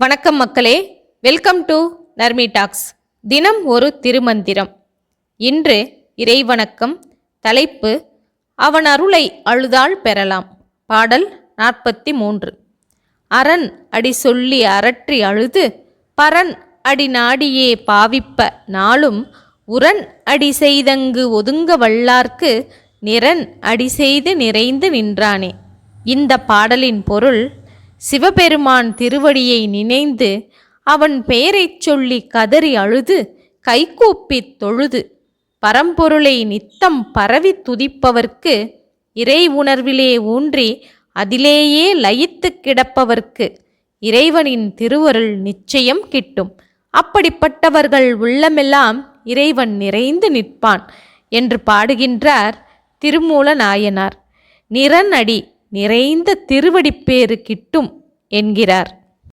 வணக்கம் மக்களே. Welcome to Narmi tax தினம் ஒரு திருமந்திரம். இன்று இறைவணக்கம் தலைப்பு அவன் அருளை அழுதால் பெறலாம். பாடல் நாற்பத்தி மூன்று அரண் அடி சொல்லி அரற்றி அழுது பரன் அடி நாடியே பாவிப்ப நாளும் உரன் அடி செய்தங்கு ஒதுங்க வல்லார்க்கு நிறன் அடி செய்து நிறைந்து நின்றானே. இந்த பாடலின் பொருள் சிவபெருமான் திருவடியை நினைந்து அவன் பெயரைச் சொல்லி கதறி அழுது கைகூப்பித் தொழுது. பரம்பொருளை நித்தம் பரவி துதிப்பவர்க்கு இறை உணர்விலே ஊன்றி அதிலேயே லயித்து கிடப்பவர்க்கு இறைவனின் திருவருள் நிச்சயம் கிட்டும். அப்படிப்பட்டவர்கள் உள்ளமெல்லாம் இறைவன் நிறைந்து நிற்பான் என்று பாடுகின்றார் திருமூல நாயனார் நிறநடி நிறைந்த திருவடிப்பேறு கிட்டும் என்கிறார்.